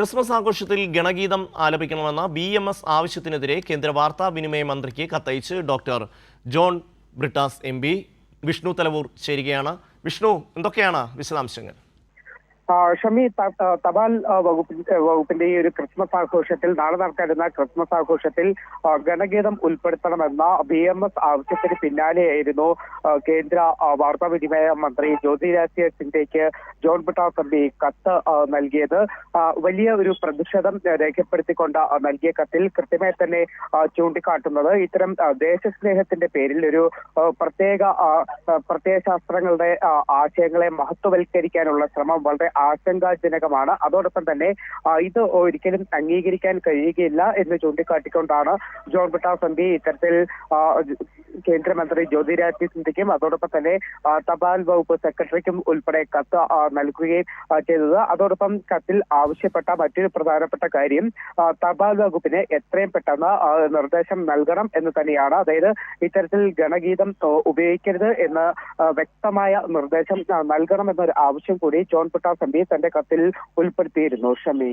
Christmas ആഘോഷത്തിൽ ഗണഗീതം ആലപിക്കണമെന്ന ബി എം എസ് ആവശ്യത്തിനെതിരെ കേന്ദ്ര വാർത്താവിനിമയ മന്ത്രിക്ക് കത്തയച്ച് doctor John Brittas M P. Vishnu Thalavoor ചേരുകയാണ്. വിഷ്ണു എന്തൊക്കെയാണ് വിശദാംശങ്ങൾ? ഷമി തപാൽ വകുപ്പി വകുപ്പിന്റെ വകുപ്പിന്റെ ഈ ഒരു ക്രിസ്മസ് ആഘോഷത്തിൽ നാളെ നടക്കാനിരുന്ന ക്രിസ്മസ് ആഘോഷത്തിൽ ഗണഗീതം ഉൾപ്പെടുത്തണമെന്ന ബി എം എസ് ആവശ്യത്തിന് പിന്നാലെയായിരുന്നു കേന്ദ്ര വാർത്താവിനിമയ മന്ത്രി ജ്യോതിരാദിത്യ സിന്ധ്യയ്ക്ക് ജോൺ പിട്ടാസ് എം പി കത്ത് നൽകിയത്. വലിയ ഒരു പ്രതിഷേധം രേഖപ്പെടുത്തിക്കൊണ്ട് നൽകിയ കത്തിൽ കൃത്യമായി തന്നെ ചൂണ്ടിക്കാട്ടുന്നത് ഇത്തരം ദേശസ്നേഹത്തിന്റെ പേരിൽ ഒരു പ്രത്യേക പ്രത്യയശാസ്ത്രങ്ങളുടെ ആശയങ്ങളെ മഹത്വവൽക്കരിക്കാനുള്ള ശ്രമം വളരെ ആശങ്കാജനകമാണ്. അതോടൊപ്പം തന്നെ ഇത് ഒരിക്കലും അംഗീകരിക്കാൻ കഴിയുകയില്ല എന്ന് ചൂണ്ടിക്കാട്ടിക്കൊണ്ടാണ് ജോൺ ബിട്ടാസ് എം പി ഇത്തരത്തിൽ കേന്ദ്രമന്ത്രി ജ്യോതിരാദിത്യ സിന്ധ്യയ്ക്കും അതോടൊപ്പം തന്നെ തപാൽ വകുപ്പ് സെക്രട്ടറിക്കും ഉൾപ്പെടെ കത്ത് നൽകുകയും ചെയ്തത്. അതോടൊപ്പം കത്തിൽ ആവശ്യപ്പെട്ട മറ്റൊരു പ്രധാനപ്പെട്ട കാര്യം തപാൽ വകുപ്പിന് എത്രയും പെട്ടെന്ന് നിർദ്ദേശം നൽകണം എന്ന് തന്നെയാണ്. അതായത് ഇത്തരത്തിൽ ഗണഗീതം ഉപയോഗിക്കരുത് എന്ന് വ്യക്തമായ നിർദ്ദേശം നൽകണം നൽകണമെന്നൊരു ആവശ്യം കൂടി ജോൺ പുട്ടാസ് എം പി തന്റെ കത്തിൽ ഉൾപ്പെടുത്തിയിരുന്നു. ഷമി.